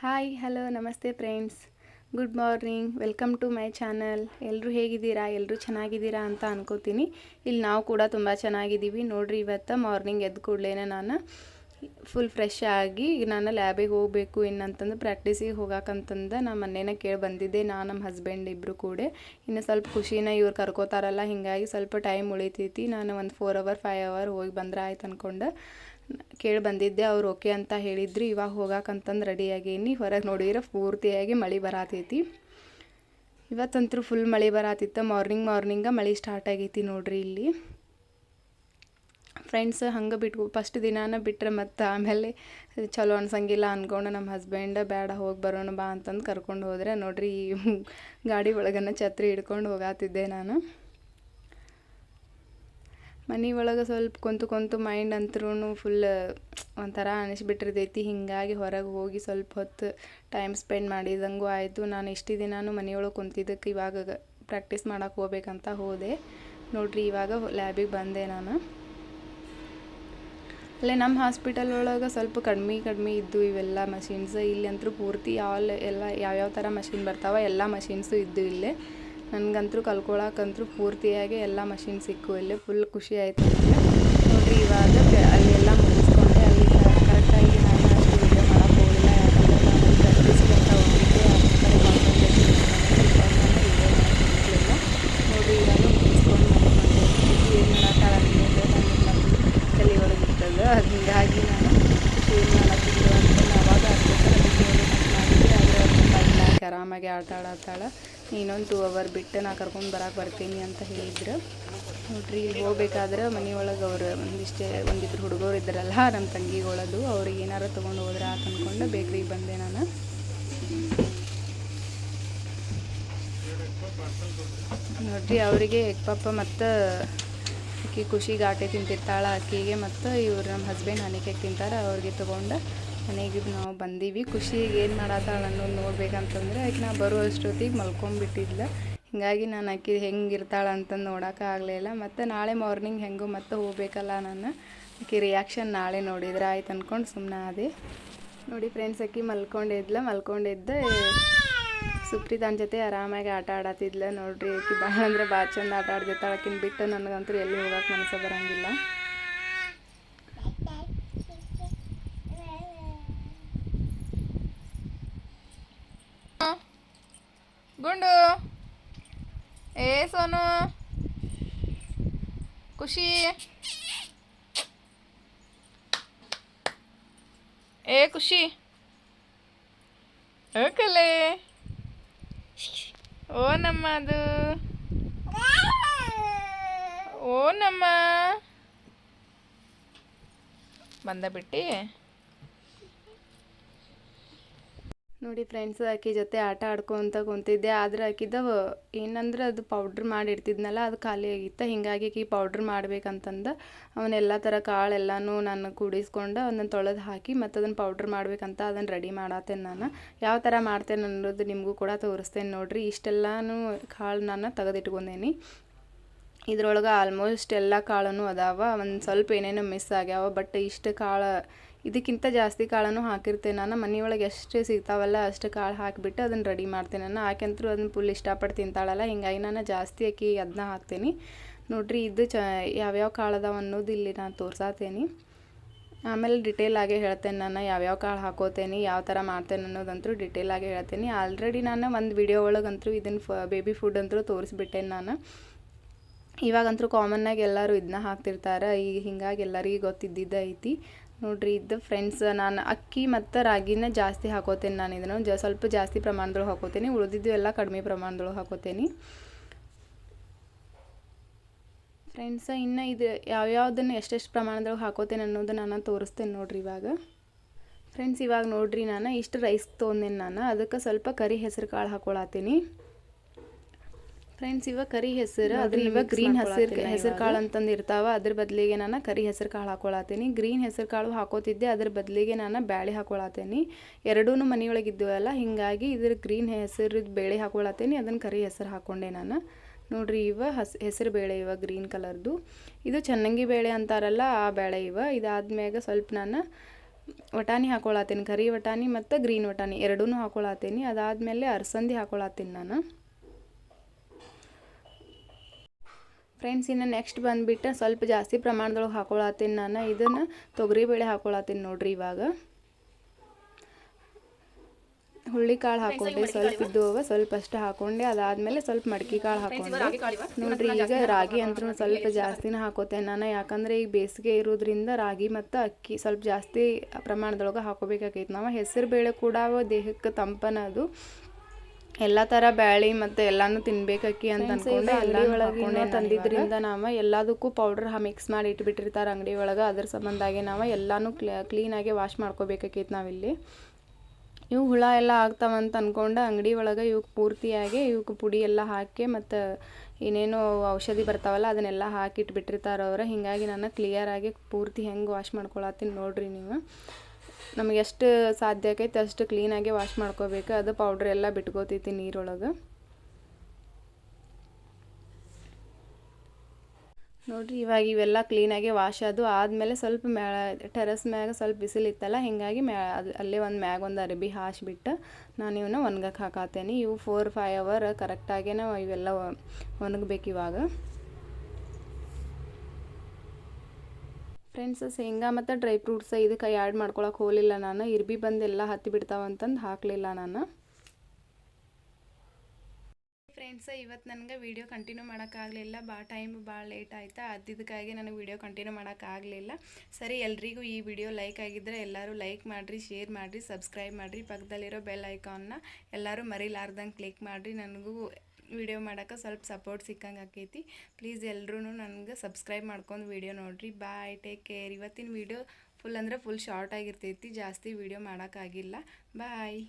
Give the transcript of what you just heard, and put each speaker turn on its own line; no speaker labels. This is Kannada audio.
ಹಾಯ್ ಹಲೋ ನಮಸ್ತೆ friends good morning welcome to my channel ಎಲ್ಲರೂ ಹೇಗಿದ್ದೀರಾ? ಎಲ್ಲರೂ ಚೆನ್ನಾಗಿದ್ದೀರಾ ಅಂತ ಅನ್ಕೋತೀನಿ. ಇಲ್ಲಿ ನಾವು ಕೂಡ ತುಂಬ ಚೆನ್ನಾಗಿದ್ದೀವಿ. ನೋಡ್ರಿ, ಇವತ್ತು ಮಾರ್ನಿಂಗ್ ಎದ್ದು ಕೂಡಲೇ ನಾನು ಫುಲ್ ಫ್ರೆಶ್ ಆಗಿ ಈಗ ನಾನು ಲ್ಯಾಬಿಗೆ ಹೋಗಬೇಕು ಇನ್ನಂತಂದು ಪ್ರಾಕ್ಟೀಸಿಗೆ ಹೋಗಾಕಂತಂದು ನಾನು ಮೊನ್ನೆನ ಕೇಳಿ ಬಂದಿದ್ದೆ. ನಾನು ನಮ್ಮ ಹಸ್ಬೆಂಡ್ ಇಬ್ಬರು ಕೂಡ. ಇನ್ನು ಸ್ವಲ್ಪ ಖುಷಿನ ಇವ್ರು ಕರ್ಕೋತಾರಲ್ಲ, ಹೀಗಾಗಿ ಸ್ವಲ್ಪ ಟೈಮ್ ಉಳಿತೈತಿ. ನಾನು ಒಂದು ಫೋರ್ ಅವರ್ ಫೈವ್ ಅವರ್ ಹೋಗಿ ಬಂದ್ರೆ ಆಯ್ತು ಅಂದ್ಕೊಂಡು ಕೇಳಿ ಬಂದಿದ್ದೆ, ಅವ್ರು ಓಕೆ ಅಂತ ಹೇಳಿದ್ರು. ಇವಾಗ ಹೋಗಾಕಂತಂದು ರೆಡಿಯಾಗೀನಿ ಹೊರಗೆ ನೋಡಿದ್ರೆ ಪೂರ್ತಿಯಾಗಿ ಮಳೆ ಬರಾತೈತಿ. ಇವತ್ತಂತೂ ಫುಲ್ ಮಳೆ ಬರಾತಿತ್ತು. ಮಾರ್ನಿಂಗ್ ಮಾರ್ನಿಂಗ ಮಳೆ ಸ್ಟಾರ್ಟ್ ಆಗೈತಿ ನೋಡ್ರಿ ಇಲ್ಲಿ. ಫ್ರೆಂಡ್ಸ್ ಹಂಗೆ ಬಿಟ್ಟು ಫಸ್ಟ್ ದಿನಾನ ಬಿಟ್ಟರೆ ಮತ್ತು ಆಮೇಲೆ ಚಲೋ ಅನ್ಸಂಗಿಲ್ಲ ಅಂದ್ಕೊಂಡು ನಮ್ಮ ಹಸ್ಬೆಂಡ್ ಬೇಡ ಹೋಗಿ ಬರೋಣ, ಬಾ ಅಂತಂದು ಕರ್ಕೊಂಡು ಹೋದರೆ ನೋಡ್ರಿ ಈ ಗಾಡಿ ಒಳಗನ್ನು ಛತ್ರಿ ಹಿಡ್ಕೊಂಡು ಹೋಗಾತಿದ್ದೆ ನಾನು. ಮನೆ ಒಳಗೆ ಸ್ವಲ್ಪ ಕುಂತು ಕುಂತು ಮೈಂಡ್ ಅಂತ್ರೂ ಫುಲ್ ಒಂಥರ ಅನಿಸ್ಬಿಟ್ಟಿರ್ತೈತಿ. ಹೀಗಾಗಿ ಹೊರಗೆ ಹೋಗಿ ಸ್ವಲ್ಪ ಹೊತ್ತು ಟೈಮ್ ಸ್ಪೆಂಡ್ ಮಾಡಿದಂಗೂ ಆಯಿತು. ನಾನು ಇಷ್ಟು ದಿನಾನು ಮನೆಯೊಳಗೆ ಕುಂತಿದ್ದಕ್ಕೆ ಇವಾಗ ಪ್ರಾಕ್ಟೀಸ್ ಮಾಡೋಕೆ ಹೋಗ್ಬೇಕಂತ ಹೋದೆ. ನೋಡ್ರಿ ಇವಾಗ ಲ್ಯಾಬಿಗೆ ಬಂದೆ ನಾನು. ಅಲ್ಲೇ ನಮ್ಮ ಹಾಸ್ಪಿಟಲ್ ಒಳಗೆ ಸ್ವಲ್ಪ ಕಡಿಮೆ ಕಡಿಮೆ ಇದ್ದು ಇವೆಲ್ಲ ಮಷಿನ್ಸ್ ಇಲ್ಲಿ ಅಂತೂ ಪೂರ್ತಿ ಆಲ್ ಎಲ್ಲ ಯಾವ್ಯಾವ ಥರ ಮಷಿನ್ ಬರ್ತಾವೆ ಎಲ್ಲ ಮಷಿನ್ಸು ಇದ್ದು ಇಲ್ಲೇ. ನನಗಂತೂ ಕಲ್ತ್ಕೊಳ್ಳೋಕ್ಕಂತೂ ಪೂರ್ತಿಯಾಗಿ ಎಲ್ಲ ಮಷಿನ್ ಸಿಕ್ಕು ಇಲ್ಲಿ. ಫುಲ್ ಖುಷಿ ಆಯಿತು ನೋಡಿರಿ ಇವಾಗ ಅಲ್ಲೆಲ್ಲ ಮುಗಿಸ್ಕೊಂಡೆ ಅಲ್ಲಿ ಕರೆಕ್ಟಾಗಿ ನಾನು ಅಷ್ಟು ವೀಡಿಯೋ ಮಾಡೋಕ್ಕೆ ಹೋಗಿಲ್ಲ. ಯಾಕಂದರೆ ನಾನು ಪ್ರಾಕ್ಟೀಸ್ಗೆ ಅಂತ ಹೋಗಿದ್ದೆ ಅದ್ರ ಕಡೆ ಕಾನ್ಸಂಟ್ರೇಷನ್ ನೋಡಿ ಇವಾಗ ಮುಗಿಸ್ಕೊಂಡು ಏನು ಮಾಡೋಕ್ಕಾಗಲ್ಲ ನನಗೆ ತಲೆ ಒಳಗೆ ಇರ್ತದೆ. ಹೀಗಾಗಿ ನಾನು ಏನು ಮಾಡೋಕ್ಕಿಲ್ಲ ಅಂತ ಅವಾಗ ಅಷ್ಟೇ ಮಾಡಿದ್ದೆ ಆದರೆ ಅವ್ರು ಆರಾಮಾಗಿ ಆಟ ಆಡತ್ತಾಳ ಇನ್ನೊಂದು ಟೂ ಅವರ್ ಬಿಟ್ಟು ನಾ ಕರ್ಕೊಂಡು ಬರಕ್ಕೆ ಬರ್ತೀನಿ ಅಂತ ಹೇಳಿದ್ರು. ನೋಡ್ರಿ, ಇಲ್ಲಿ ಹೋಗ್ಬೇಕಾದ್ರೆ ಮನೆಯೊಳಗೆ ಅವರು ಒಂದಿಷ್ಟೇ ಒಂದಿಬ್ಬರು ಹುಡುಗರು ಇದ್ದಾರಲ್ಲ ನಮ್ಮ ತಂಗಿಗಳದು. ಅವ್ರಿಗೆ ಏನಾರು ತೊಗೊಂಡು ಹೋದ್ರೆ ಆತ ಅಂದ್ಕೊಂಡು ಬೇಕ್ರಿಗೆ ಬಂದೆ ನಾನು. ನೋಡ್ರಿ, ಅವರಿಗೆ ಪಾಪ ಮತ್ತು ಅಕ್ಕಿ ಖುಷಿ ಆಟೆ ತಿಂತಿರ್ತಾಳೆ ಅಕ್ಕಿಗೆ ಮತ್ತು ಇವ್ರು ನಮ್ಮ ಹಸ್ಬೆಂಡ್ ಹನಿಕೆ ತಿಂತಾರೆ, ಅವ್ರಿಗೆ ತೊಗೊಂಡು ಮನೆಗೆ ನಾವು ಬಂದೀವಿ. ಖುಷಿಗೆ ಏನು ಮಾಡತ್ತಾಳ ಅನ್ನೋದು ನೋಡ್ಬೇಕಂತಂದ್ರೆ ಆಕೆ ನಾ ಬರೋ ಅಷ್ಟೊತ್ತಿಗೆ ಮಲ್ಕೊಂಬಿಟ್ಟಿದ್ಲ. ಹೀಗಾಗಿ ನಾನು ಆಕೆ ಹೆಂಗೆ ಇರ್ತಾಳೆ ಅಂತಂದು ನೋಡೋಕೆ ಆಗಲಿಲ್ಲ ಮತ್ತು ನಾಳೆ ಮಾರ್ನಿಂಗ್ ಹೆಂಗೋ ಮತ್ತೆ ಹೋಗ್ಬೇಕಲ್ಲ ನಾನು. ಆಕೆ ರಿಯಾಕ್ಷನ್ ನಾಳೆ ನೋಡಿದ್ರೆ ಆಯ್ತು ಅಂದ್ಕೊಂಡು ಸುಮ್ಮನೆ ಅದೇ ನೋಡಿ ಫ್ರೆಂಡ್ಸ್ ಆಕಿ ಮಲ್ಕೊಂಡಿದ್ಲ. ಮಲ್ಕೊಂಡಿದ್ದೆ. ಸುಪ್ರೀತಾನ್ ಜೊತೆ ಆರಾಮಾಗಿ ಆಟ ಆಡತ್ತಿದ್ಲ ನೋಡ್ರಿ ಆಕಿ ಭಾಳ ಅಂದ್ರೆ ಭಾಳ ಚಂದ ಆಟ ಆಡ್ತಿರ್ತಾಳೆ. ಆಕಿನ ಬಿಟ್ಟು ನನಗಂತೂ ಎಲ್ಲಿ ಹೋಗೋಕೆ ಮನಸ್ಸು ಬರೋಂಗಿಲ್ಲ.
ಖುಷಿ ಏ ಖುಷಿ ಓಕಲೆ ಓ ನಮ್ಮ ಅದು ಓ ನಮ್ಮ ಬಂದ ಬಿಟ್ಟು
ನೋಡಿ ಫ್ರೆಂಡ್ಸ್ ಆಕಿ ಜೊತೆ ಆಟ ಆಡ್ಕೊತ ಕುಂತಿದ್ದೆ. ಆದ್ರೆ ಆಕಿದ ಏನಂದ್ರೆ ಅದು ಪೌಡ್ರ್ ಮಾಡಿ ಇಡ್ತಿದ್ನಲ್ಲ ಅದು ಖಾಲಿ ಆಗಿತ್ತು. ಹಿಂಗಾಗಿ ಆಕಿ ಪೌಡ್ರ್ ಮಾಡ್ಬೇಕಂತಂದು ಅವನ್ನೆಲ್ಲ ಥರ ಕಾಳೆಲ್ಲನೂ ನಾನು ಕೂಡಿಸ್ಕೊಂಡು ಅದನ್ನ ತೊಳೆದು ಹಾಕಿ ಮತ್ತು ಅದನ್ನು ಪೌಡ್ರ್ ಮಾಡ್ಬೇಕಂತ ಅದನ್ನು ರೆಡಿ ಮಾಡತ್ತೇನೆ ನಾನು. ಯಾವ ಥರ ಮಾಡ್ತೇನೆ ಅನ್ನೋದು ನಿಮಗೂ ಕೂಡ ತೋರಿಸ್ತೇನೆ ನೋಡಿರಿ. ಇಷ್ಟೆಲ್ಲನೂ ಕಾಳು ನಾನು ತೆಗೆದಿಟ್ಕೊಂಡೇನಿ. ಇದ್ರೊಳಗೆ ಆಲ್ಮೋಸ್ಟ್ ಎಲ್ಲ ಕಾಳೂ ಅದಾವ. ಒಂದು ಸ್ವಲ್ಪ ಏನೇನೋ ಮಿಸ್ ಆಗ್ಯಾವ ಬಟ್ ಇಷ್ಟು ಕಾಳು ಇದಕ್ಕಿಂತ ಜಾಸ್ತಿ ಕಾಳನ್ನು ಹಾಕಿರ್ತೇನೆ ನಾನು ಮನೆಯೊಳಗೆ ಎಷ್ಟು ಸಿಗ್ತಾವಲ್ಲ ಅಷ್ಟು ಕಾಳು ಹಾಕಿಬಿಟ್ಟು ಅದನ್ನು ರೆಡಿ ಮಾಡ್ತೇನೆ ನಾನು ಆಕೆಂತರೂ ಅದನ್ನು ಫುಲ್ ಇಷ್ಟಪಟ್ಟು ತಿಂತಾಳಲ್ಲ. ಹಿಂಗಾಗಿ ನಾನು ಜಾಸ್ತಿ ಅಕ್ಕಿ ಅದನ್ನ ಹಾಕ್ತೀನಿ. ನೋಡ್ರಿ, ಇದು ಚ, ಯಾವ್ಯಾವ ಕಾಳು ಅದಾವ ಅನ್ನೋದು ಇಲ್ಲಿ ನಾನು ತೋರ್ಸಾತೇನೆ. ಆಮೇಲೆ ಡಿಟೇಲ್ ಆಗಿ ಹೇಳ್ತೇನೆ ನಾನು ಯಾವ್ಯಾವ ಕಾಳು ಹಾಕೋತೇನೆ, ಯಾವ ಥರ ಮಾಡ್ತೇನೆ ಅನ್ನೋದಂತೂ ಡಿಟೇಲ್ ಆಗಿ ಹೇಳ್ತೇನೆ. ಆಲ್ರೆಡಿ ನಾನು ಒಂದು ವಿಡಿಯೋ ಒಳಗಂತೂ ಇದನ್ನು ಫ ಬೇಬಿ ಫುಡ್ ಅಂತೂ ತೋರಿಸ್ಬಿಟ್ಟೇನೆ ನಾನು. ಇವಾಗಂತೂ ಕಾಮನ್ನಾಗಿ ಎಲ್ಲರೂ ಇದನ್ನ ಹಾಕ್ತಿರ್ತಾರೆ. ಈಗ ಹಿಂಗಾಗಿ ಎಲ್ಲರಿಗೂ ಗೊತ್ತಿದ್ದಿದ್ದ ಐತಿ ನೋಡ್ರಿ ಇದು ಫ್ರೆಂಡ್ಸ್ ನಾನು ಅಕ್ಕಿ ಮತ್ತು ರಾಗಿನ ಜಾಸ್ತಿ ಹಾಕೋತೇನೆ ನಾನು ಇದನ್ನು. ಜ, ಸ್ವಲ್ಪ ಜಾಸ್ತಿ ಪ್ರಮಾಣದೊಳಗೆ ಹಾಕೋತೇನೆ. ಉಳಿದಿದ್ದು ಎಲ್ಲ ಕಡಿಮೆ ಪ್ರಮಾಣದೊಳಗೆ ಹಾಕೋತೇನೆ. ಫ್ರೆಂಡ್ಸ್ ಇನ್ನು ಇದು ಯಾವ್ಯಾವ್ದನ್ನು ಎಷ್ಟೆಷ್ಟು ಪ್ರಮಾಣದೊಳಗೆ ಹಾಕೋತೇನೆ ಅನ್ನೋದು ನಾನು ತೋರಿಸ್ತೇನೆ ನೋಡ್ರಿ ಇವಾಗ. ಫ್ರೆಂಡ್ಸ್ ಇವಾಗ ನೋಡ್ರಿ ನಾನು ಇಷ್ಟು ರೈಸ್ ತೊಗೊಂಡೇನೆ ನಾನು. ಅದಕ್ಕೆ ಸ್ವಲ್ಪ ಕರಿ ಹೆಸರು ಕಾಳು ಹಾಕೊಳತ್ತೀನಿ ಫ್ರೆಂಡ್ಸ್ ಇವಾಗ ಕರಿ ಹೆಸರು ಅದ್ರ ಇವಾಗ ಗ್ರೀನ್ ಹಸಿರು ಹೆಸರು ಕಾಳು ಅಂತಂದು ಇರ್ತಾವ ಅದ್ರ ಬದಲಿಗೆ ನಾನು ಕರಿ ಹೆಸರು ಕಾಳು ಹಾಕೊಳತ್ತೀನಿ. ಗ್ರೀನ್ ಹೆಸರು ಕಾಳು ಹಾಕೋತಿದ್ದೆ ಅದ್ರ ಬದಲಿಗೆ ನಾನು ಬ್ಯಾಳೆ ಹಾಕೊಳತ್ತೀನಿ. ಎರಡೂ ಮನೆಯೊಳಗೆ ಇದ್ದವಲ್ಲ ಹಿಂಗಾಗಿ ಇದ್ರ ಗ್ರೀನ್ ಹೆಸರು ಬೇಳೆ ಹಾಕೊಳತ್ತೀನಿ ಅದನ್ನು ಕರಿ ಹೆಸರು ಹಾಕೊಂಡೆ ನಾನು. ನೋಡ್ರಿ ಇವ ಹಸ್ ಹೆಸರು ಬೇಳೆ ಇವ ಗ್ರೀನ್ ಕಲರ್ದು. ಇದು ಚೆನ್ನಂಗಿ ಬೇಳೆ ಅಂತಾರಲ್ಲ ಆ ಬೇಳೆ ಇವ. ಇದಾದ್ಮ್ಯಾಗ ಸ್ವಲ್ಪ ನಾನು ವಟಾಣಿ ಹಾಕೊಳತ್ತೀನಿ ಕರಿ ವಟಾಣಿ ಮತ್ತು ಗ್ರೀನ್ ವಟಾಣಿ ಎರಡೂ ಹಾಕೊಳತ್ತೀನಿ. ಅದಾದಮೇಲೆ ಅರಸಂದಿ ಹಾಕೊಳತ್ತೀನಿ ನಾನು. ಫ್ರೆಂಡ್ಸ್ ಇನ್ನು ನೆಕ್ಸ್ಟ್ ಬಂದುಬಿಟ್ಟು ಸ್ವಲ್ಪ ಜಾಸ್ತಿ ಪ್ರಮಾಣದೊಳಗೆ ಹಾಕೊಳತ್ತೀನಿ ನಾನು. ಇದನ್ನು ತೊಗರಿಬೇಳೆ ಹಾಕೊಳತ್ತೀನಿ ನೋಡ್ರಿ ಇವಾಗ. ಕಾಳು ಹಾಕೊಂಡೆ ಸ್ವಲ್ಪ ಇದ್ದು ಅವ ಸ್ವಲ್ಪ ಅಷ್ಟು ಹಾಕೊಂಡೆ ಅದಾದಮೇಲೆ ಸ್ವಲ್ಪ ಮಡಕೆ ಕಾಳು ಹಾಕೊಂಡೆ. ನೋಡ್ರಿ ಈಗ ರಾಗಿ ಅಂತೂ ಸ್ವಲ್ಪ ಜಾಸ್ತಿನೇ ಹಾಕೋತೇನೆ ನಾನು. ಯಾಕಂದರೆ ಈಗ ಬೇಸಿಗೆ ಇರೋದ್ರಿಂದ ರಾಗಿ ಮತ್ತು ಅಕ್ಕಿ ಸ್ವಲ್ಪ ಜಾಸ್ತಿ ಪ್ರಮಾಣದೊಳಗೆ ಹಾಕೋಬೇಕಾಗೈತೆ. ನಾವು ಹೆಸರು ಬೇಳೆ ಕೂಡ ದೇಹಕ್ಕೆ ತಂಪನ ಅದು. ಎಲ್ಲ ಥರ ಬ್ಯಾಳಿ ಮತ್ತು ಎಲ್ಲಾನು ತಿನ್ಬೇಕಕ್ಕಿ ಅಂತ ಅನ್ಕೊಂಡೆ. ಅಂಗಡಿ ಒಳಗೆ ತಂದಿದ್ರಿಂದ ನಾವು ಎಲ್ಲದಕ್ಕೂ ಪೌಡ್ರ್ ಮಿಕ್ಸ್ ಮಾಡಿ ಇಟ್ಬಿಟ್ಟಿರ್ತಾರೆ ಅಂಗಡಿ ಒಳಗೆ. ಅದ್ರ ಸಂಬಂಧಾಗಿ ನಾವು ಎಲ್ಲಾನು ಕ್ಲೀನಾಗಿ ವಾಶ್ ಮಾಡ್ಕೋಬೇಕಾಕೈತೆ ನಾವಿಲ್ಲಿ. ಇವು ಹುಳ ಎಲ್ಲ ಆಗ್ತಾವಂತ ಅಂದ್ಕೊಂಡು ಅಂಗಡಿ ಒಳಗೆ ಇವಕ್ಕೆ ಪೂರ್ತಿಯಾಗಿ ಇವಕ್ಕೆ ಪುಡಿ ಎಲ್ಲ ಹಾಕಿ ಮತ್ತು ಏನೇನೋ ಔಷಧಿ ಬರ್ತಾವಲ್ಲ ಅದನ್ನೆಲ್ಲ ಹಾಕಿ ಇಟ್ಬಿಟ್ಟಿರ್ತಾರೆ ಅವ್ರು. ಹೀಗಾಗಿ ನಾನು ಕ್ಲಿಯರಾಗಿ ಪೂರ್ತಿ ಹೆಂಗೆ ವಾಶ್ ಮಾಡ್ಕೊಳತ್ತೀನಿ ನೋಡ್ರಿ ನೀವು. ನಮಗೆ ಎಷ್ಟು ಸಾಧ್ಯ ಆಕೈತೆ ಅಷ್ಟು ಕ್ಲೀನಾಗಿ ವಾಶ್ ಮಾಡ್ಕೋಬೇಕು. ಅದು ಪೌಡ್ರ್ ಎಲ್ಲ ಬಿಟ್ಕೋತೈತಿ ನೀರೊಳಗೆ. ನೋಡಿರಿ, ಇವಾಗ ಇವೆಲ್ಲ ಕ್ಲೀನಾಗಿ ವಾಶ್ ಅದು ಆದಮೇಲೆ ಸ್ವಲ್ಪ ಮ್ಯಾ ಟೆರಸ್ ಮ್ಯಾಗ ಸ್ವಲ್ಪ ಬಿಸಿಲಿತ್ತಲ್ಲ, ಹೀಗಾಗಿ ಮ್ಯಾ ಅಲ್ಲೇ ಒಂದು ಮ್ಯಾಗ ಒಂದು ಅರಬಿ ಹಾಸ್ಬಿಟ್ಟು ನಾನು ಇವನ್ನ ಒಣಗಕ್ಕೆ ಹಾಕತ್ತೇನೆ ಇವು ಫೋರ್ ಫೈವ್ ಅವರ್ ಕರೆಕ್ಟಾಗೇ ಇವೆಲ್ಲ ಒಣಗಬೇಕು ಇವಾಗ. ಫ್ರೆಂಡ್ಸ್ ಶೇಂಗಾ ಮತ್ತು ಡ್ರೈ ಫ್ರೂಟ್ಸ್ ಇದಕ್ಕೆ ಆ್ಯಡ್ ಮಾಡ್ಕೊಳಕ್ಕೆ ಹೋಗಲಿಲ್ಲ ನಾನು. ಇರ್ಬಿ ಬಂದು ಎಲ್ಲ ಹತ್ತಿ ಬಿಡ್ತಾವಂತಂದು ಹಾಕಲಿಲ್ಲ ನಾನು. ಫ್ರೆಂಡ್ಸ್ ಇವತ್ತು ನನಗೆ ವೀಡಿಯೋ ಕಂಟಿನ್ಯೂ ಮಾಡೋಕ್ಕಾಗಲಿಲ್ಲ ಭಾಳ ಟೈಮ್ ಭಾಳ ಲೇಟ್ ಆಯಿತಾ. ಅದಿದ್ದಕ್ಕಾಗಿ ನನಗೆ ವೀಡಿಯೋ ಕಂಟಿನ್ಯೂ ಮಾಡೋಕ್ಕಾಗಲಿಲ್ಲ ಸರಿ, ಎಲ್ರಿಗೂ ಈ ವಿಡಿಯೋ ಲೈಕ್ ಆಗಿದ್ದರೆ ಎಲ್ಲರೂ ಲೈಕ್ ಮಾಡಿರಿ ಶೇರ್ ಮಾಡಿರಿ ಸಬ್ಸ್ಕ್ರೈಬ್ ಮಾಡಿರಿ. ಪಕ್ಕದಲ್ಲಿರೋ ಬೆಲ್ ಐಕಾನ್ನ ಎಲ್ಲರೂ ಮರಿಲಾರ್ದಂಗೆ ಕ್ಲಿಕ್ ಮಾಡಿರಿ. ನನಗೂ ವಿಡಿಯೋ ಮಾಡೋಕೆ ಸ್ವಲ್ಪ ಸಪೋರ್ಟ್ ಸಿಕ್ಕಂಗೆ ಆಕೈತಿ. ಪ್ಲೀಸ್ ಎಲ್ಲರೂ ನನಗೆ ಸಬ್ಸ್ಕ್ರೈಬ್ ಮಾಡ್ಕೊಂಡು ವಿಡಿಯೋ ನೋಡಿರಿ. ಬಾಯ್ ಟೇಕ್ ಕೇರ್ ಇವತ್ತಿನ ವಿಡಿಯೋ ಫುಲ್ ಅಂದರೆ ಫುಲ್ ಶಾರ್ಟ್ ಆಗಿರ್ತೈತಿ. ಜಾಸ್ತಿ ವಿಡಿಯೋ ಮಾಡೋಕ್ಕಾಗಿಲ್ಲ ಬಾಯ್